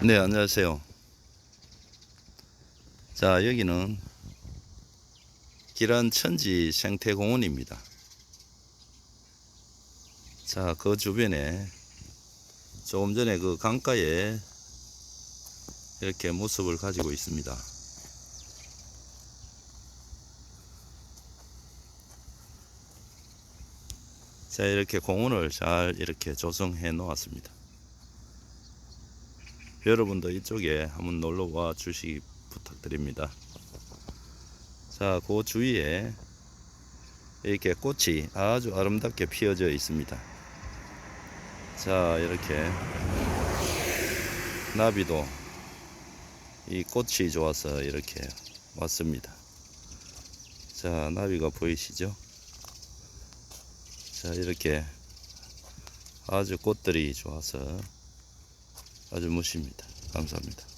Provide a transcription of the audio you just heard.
네, 안녕하세요. 자, 여기는 기란 천지 생태공원입니다. 자, 그 주변에 조금 전에 그 강가에 이렇게 모습을 가지고 있습니다. 자, 이렇게 공원을 잘 이렇게 조성해 놓았습니다. 여러분도 이쪽에 한번 놀러 와 주시기 부탁드립니다. 자, 그 주위에 이렇게 꽃이 아주 아름답게 피어져 있습니다. 자, 이렇게 나비도 이 꽃이 좋아서 이렇게 왔습니다. 자, 나비가 보이시죠? 자, 이렇게 아주 꽃들이 좋아서 아주 멋입니다. 감사합니다.